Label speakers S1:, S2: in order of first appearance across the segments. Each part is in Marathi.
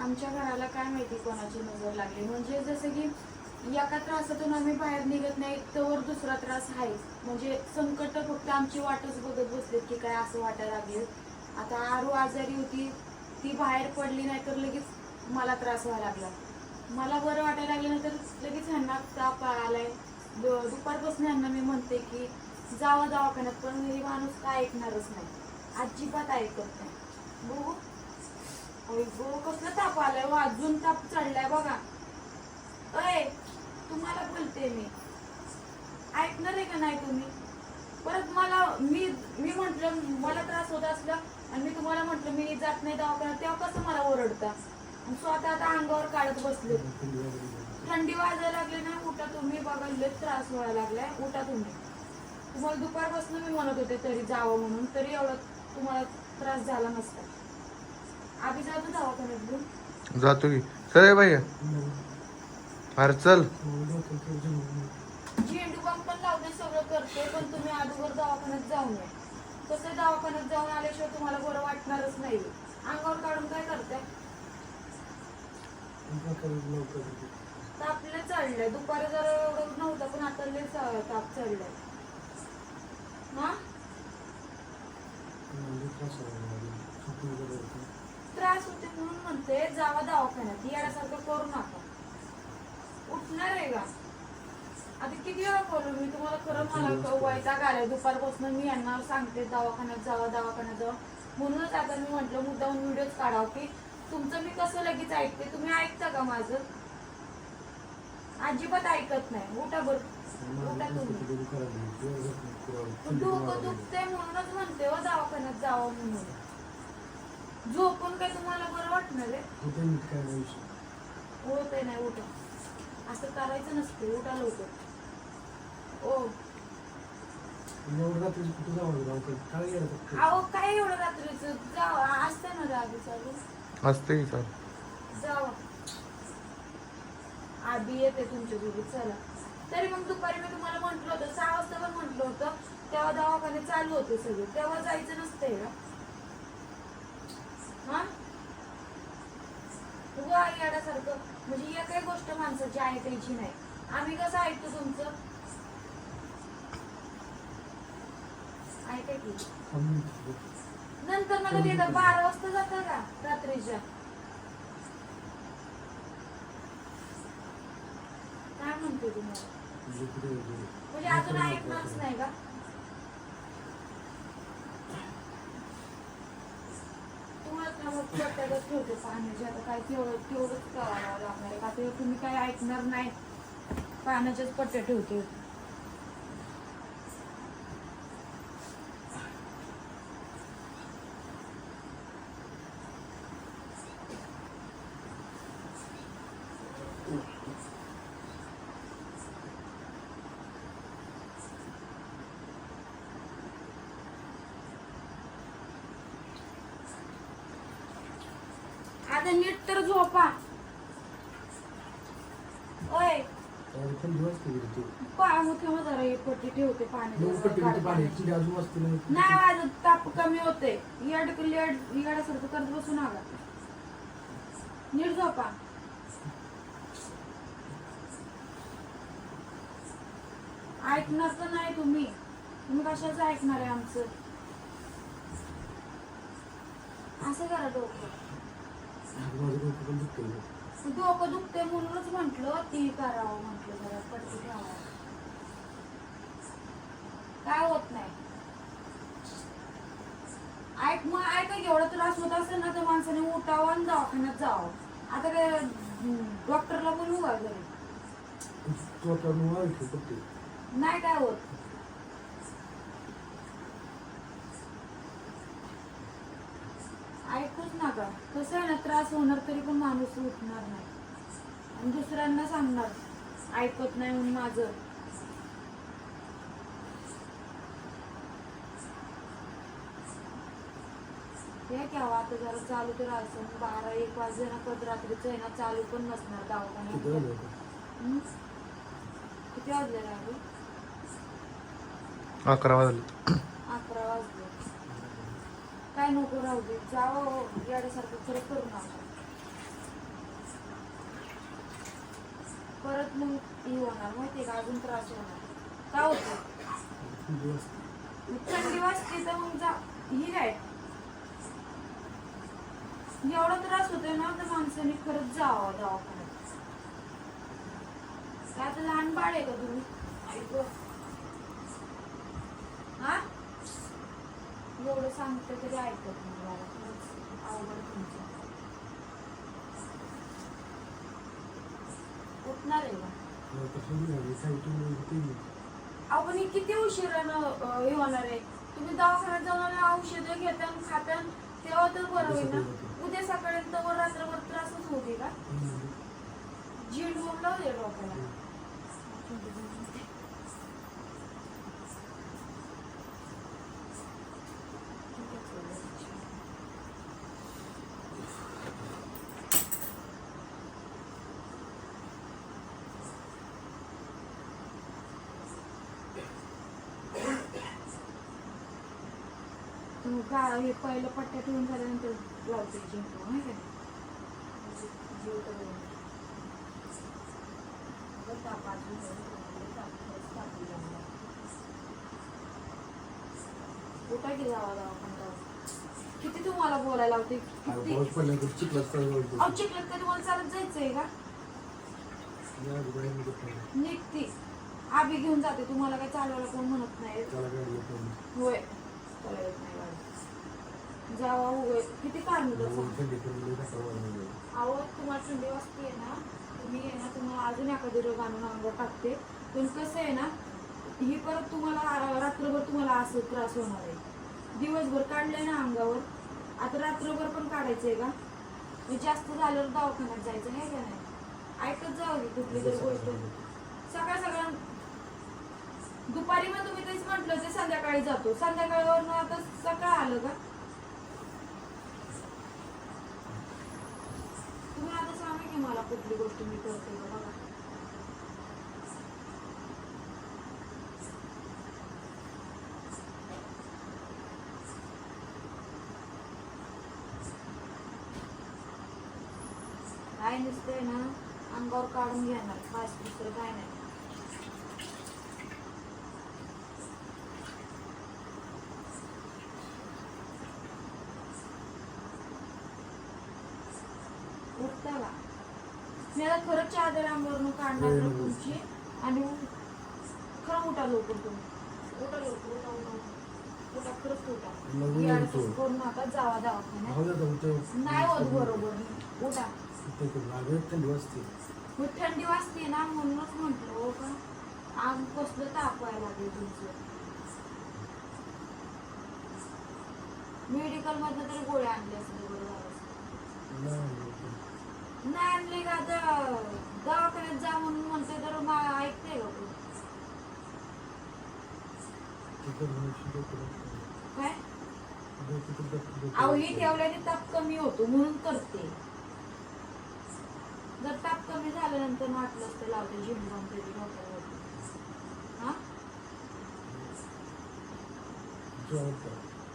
S1: आमच्या घराला काय माहिती कोणाची नजर लागली? म्हणजे जसं की एका त्रासातून आम्ही बाहेर निघत नाही तर दुसरा त्रास आहे. म्हणजे संकट फक्त आमची वाटच बघत बसलेत की काय असं वाटायला लागले. आता आरू आजारी होती ती बाहेर पडली नाही तर लगेच मला त्रास व्हायला लागला. मला बरं वाटायला लागल्यानंतर लगेच ह्यांना ताप आलाय. दुपारपासून ह्यांना मी म्हणते की जावा दवाखान्यात पण ही माणूस काय ऐकणारच नाही. अजिबात ऐकत नाही. बघू. कसलं गो ताप आलाय वा हो? अजून ताप चढलाय बघा. अय तुम्हाला बोलते मी. ऐकणार आहे का नाही तुम्ही? परत मला मी मी म्हटलं मला त्रास होत असला आणि मी तुम्हाला म्हटलं मी जात नाही दवाखान्यात तेव्हा कसं मला ओरडता? स्वतः आता अंगावर काढत बसले. थंडी वाजायला लागली ना उठा तुम्ही बघा लय त्रास व्हायला लागलाय. उठा तुम्ही. तुम्हाला दुपारपासून मी म्हणत होते तरी जावं म्हणून तरी एवढं तुम्हाला त्रास झाला नसता. आधी जातो दवाखान्यात घेऊन
S2: जातो की. चल भैया. अरे चल.
S1: झेंडू पण लावते सगळं करते पण तुम्ही अगोदर दवाखान्यात जाऊ नये कसं दवाखान्यात जाऊन आल्याशिवाय तुम्हाला बरं वाटणारच नाही. अंगावर काढून काय करताय? तापले चढलंय दुपारी जरा एवढं नव्हतं पण आता लय च- ताप चढलाय हा? त्रास होते म्हणून म्हणते जावा दवाखान्यात येण्यासारखं करू नका. उठणार आहे का? आता किती वेळा बोलू मी तुम्हाला खरं मला वैताग आलाय. दुपारपासून मी यांना सांगते दवाखान्यात जावा दवाखान्यात जावा. म्हणूनच आता मी म्हटलं मुद्दाहून व्हिडिओच काढावं की तुमचं मी कसं लगेच ऐकते? तुम्ही ऐकता का माझं? अजिबात ऐकत नाही. उठा बर. उठा तुम्ही. डोकं दुखते म्हणूनच म्हणते हो दवाखान्यात जावं म्हणून. झोपून काय तुम्हाला बरं वाटणार आहे? होत नाही उठा. असं करायचं नसते उठा लवकर. ओ. अहो काय एवढं रात्रीचं? जावा असतं ना रात्री चालू.
S2: असते की चाल?
S1: जावा. आधी येते तुमच्यासोबत चला. तरी मग दुपारी मी तुम्हाला म्हंटल होतं सहा वाजता पण म्हंटल होतं तेव्हा दवाखाने चालू होते सगळे. तेव्हा जायचं नसतंय का हा उगा येण्यासारखं म्हणजे एकही गोष्ट माणसाची ऐकायची नाही. आम्ही कसं ऐकतो तुमचं? ऐका की. नंतर मला तिथं बारा वाजता जातं का रात्रीच्या. काय म्हणते तुम्हाला म्हणजे अजून ऐकणारच नाही का? तुम्हाला तर मग प्रत्येकच ठेवते पाण्याचे आता काय तेवढं तेवढंच करावं लागणार आहे. का ते तुम्ही काय ऐकणार नाही. पाण्याच्याच पट्ट्या ठेवते. आता नीट तर झोपा. ओय. जरा पट्टी ठेवते पाण्याची नाही. वाजत ताप कमी होते येड करत बसू नका. नीट झोपा. ऐकणार तर नाही तुम्ही. तुम्ही कशाच ऐकणार आहे आमचं? असं करा डोकं डोकं दुखते म्हणूनच म्हंटल ती करावं म्हंटल जरा पटकी ठेवावं. काय होत नाही. ऐक मग ऐका एवढा त्रास होत असेल ना तर माणसाने उठावं आणि दवाखान्यात जावं. आता काय डॉक्टरला बोलवू का घरी? नाही काय होत ऐकूच नका कसं आहे ना त्रास होणार तरी पण माणूस उठणार नाही. आणि दुसऱ्यांना सांगणार ऐकत नाही म्हणून माझं. हे घ्यावं आता जरा चालू तर राहायचं मग बारा एक वाजले ना कधी रात्रीचं आहे ना चालू पण नसणार दवाखान्यात? किती वाजले राहू
S2: अकरा वाजले
S1: अकरा वाजले. काय नको राहू दे. जावं हो, याच्यासारखं खरं करू नका. परत मग हे होणार माहितीये का? अजून त्रास होणार. का होतो थंडी वाजते तर मग जा. एवढा त्रास होतोय ना तर माणसाने खरंच जावं दवाखान्यात. आता लहान बाळ आहे का तुम्ही? एवढं सांगते तरी ऐकत नाही मला खरंच अवघड तुमचं. उठणार आहे का? आपण हे किती उशिरानं हे होणार आहे? तुम्ही दवाखान्यात जाऊन औषधं घेता खाता तेव्हा तर बरं होईल ना? उद्या सकाळी तर रात्रभर त्रासच होते का? झीड होऊन लावू दे डोक्याला का हे पहिलं पट्ट्या ठेवून झाल्यानंतर लावते जिंकू तर आम्हाला. उठा की जावा. किती तुम्हाला बोलायला लावते? किती?
S3: पाऊस चिखलात चालू
S1: अहो चिखलात का तुम्हाला चालत जायचंय का? निघते. आबी घेऊन जाते तुम्हाला काय चालवायला कोण म्हणत नाही.
S3: त्याला
S1: होय. नाही जावा उभे. किती कारण अहो तुम्हाला थंडी वाजते ना तुम्ही आहे ना तुम्हाला अजून एखादी रोग आणून अंगावर टाकते. पण कसं आहे ना ही परत तुम्हाला रात्रभर तुम्हाला असं त्रास होणार आहे. दिवसभर काढलंय ना अंगावर. आता रात्रभर पण काढायचंय का? हे जास्त झाल्यावर दवाखान्यात जायचं आहे का नाही? ऐकत जावं की कुठली तरी गोष्ट. सकाळ सकाळ दुपारी मग तुम्ही तेच म्हटलं जे संध्याकाळी जातो. संध्याकाळवर आता सकाळ आलं का? तुम्ही आता सांगा की मला कुठली गोष्ट मी करते बघा. काय नसतंय ना अंगावर काढून घेणार. फास्ट दुसरं काय नाही उठता का मी आता खरंच चादर अंगावरून काढणार ना तुमची आणि खरं उठा लवकर तुम्ही उठा लवकर उठा उठा उठा. उठा खरंच उठा करू नका जावा दवाखान्यात.
S3: हो
S1: नाही होत बरोबर. उठा.
S3: थंडी वाजते.
S1: मग थंडी वाजते ना म्हणूनच म्हटलं हो का? आग कसलं तापवायला लागले तुमचं? मेडिकल मधनं तरी गोळ्या आणल्या असते. बरं
S3: नाही
S1: का दवाखान्यात जा म्हणून म्हणते तर ऐकते का काय? अहो ही ठेवल्याने ताप कमी होतो म्हणून करते. जर ताप कमी झाल्यानंतर वाटलं असतं लावते झिंबून तरी डोक्यावर हा?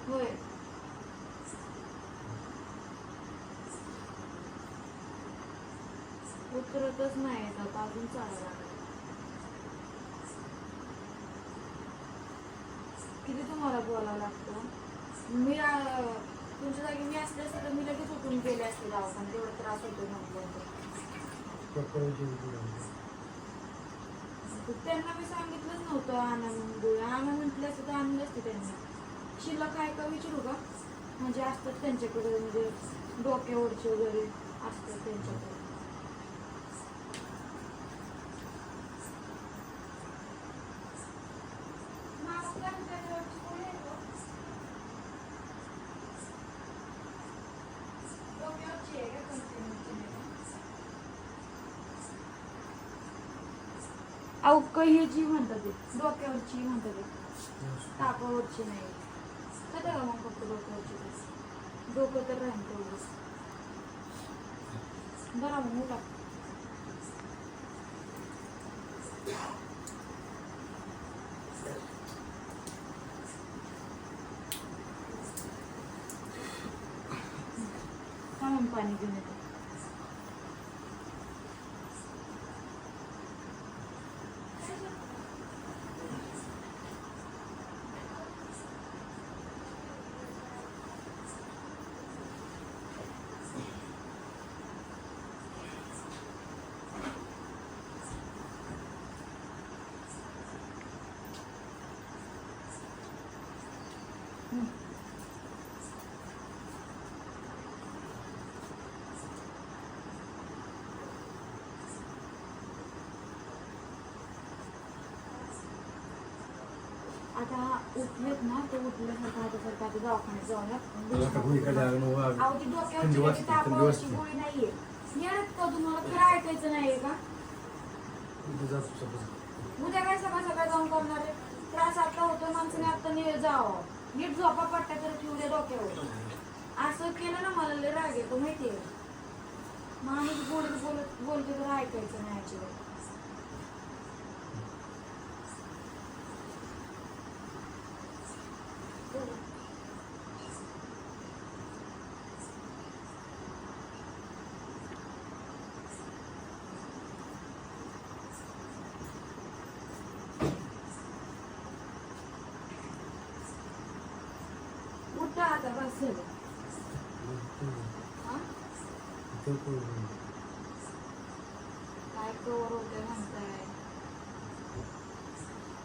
S1: होय. उतरतच नाही आता अजून लागलं. किती तुम्हाला बोलावं लागतं? मी तुमच्या जागी मी असले असते तर मी लगेच उठून गेले असते दवाखान्यात तेवढा त्रास होतो म्हटलं त्यांना मी सांगितलंच नव्हतं आणा म्हणून गोळ्या आणा म्हटलं असतं तर आणलं असते त्यांनी. शिल्लक आहे का विचारू का? म्हणजे असतात त्यांच्याकडे म्हणजे डोक्यावरचे वगैरे असतात त्यांच्याकडे डोक्यावरची आहे का कंटिन्यूची नाही का? अहो कह्याची म्हणतात ते डोक्यावरची म्हणतात ते. तापावरची नाही. खाता का मग फक्त डोक्यावरची बस डोकं तर राहील तेवढंच. बरं मग उठा पाणी घेऊन येतो. उठलेत ना ते उठल्यासारखं आता दवाखान्यात जाऊन
S3: आता गोळी काय लागलं व
S1: अहो ती डोक्यावरची तापावरची. गोळी नाहीये. येणार का तुम्हाला? खरं ऐकायचं नाहीये का. उद्या काय सकाळ सकाळ जाऊन करणार आहे? त्रास आता होतो माणसाने आता नी- जावं. नीट झोपा पट्ट्या तर ठेवू दे डोक्यावर. असं केलं ना मला लय राग येतो माहितीये? माणूस बोलत बोलत बोलते तर ऐकायचं नाही अजिबात. उठा आता बस काय कवर होते म्हणताय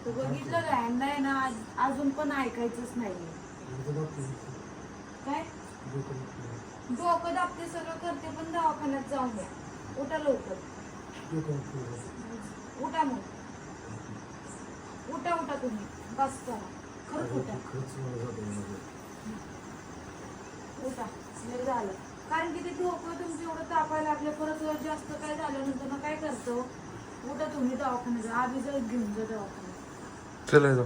S1: तू बघितलं काय आहे ना अजून पण ऐकायचंच नाहीये काय
S3: डोकं
S1: दाबते सगळं करते पण दवाखान्यात जाऊन द्या उठा. लवकर उठा मग उठा उठा तुम्ही बस करा खरंच उठा उठा लय झालं. कारण की ते डोकं तुमचं एवढं तापायला लागलं परत जास्त काय झाल्यानंतर ना काय करतो? उठा तुम्ही दवाखान्यात जा आधी जर घेऊन जा दवाखान्यात.
S2: चला जाऊ.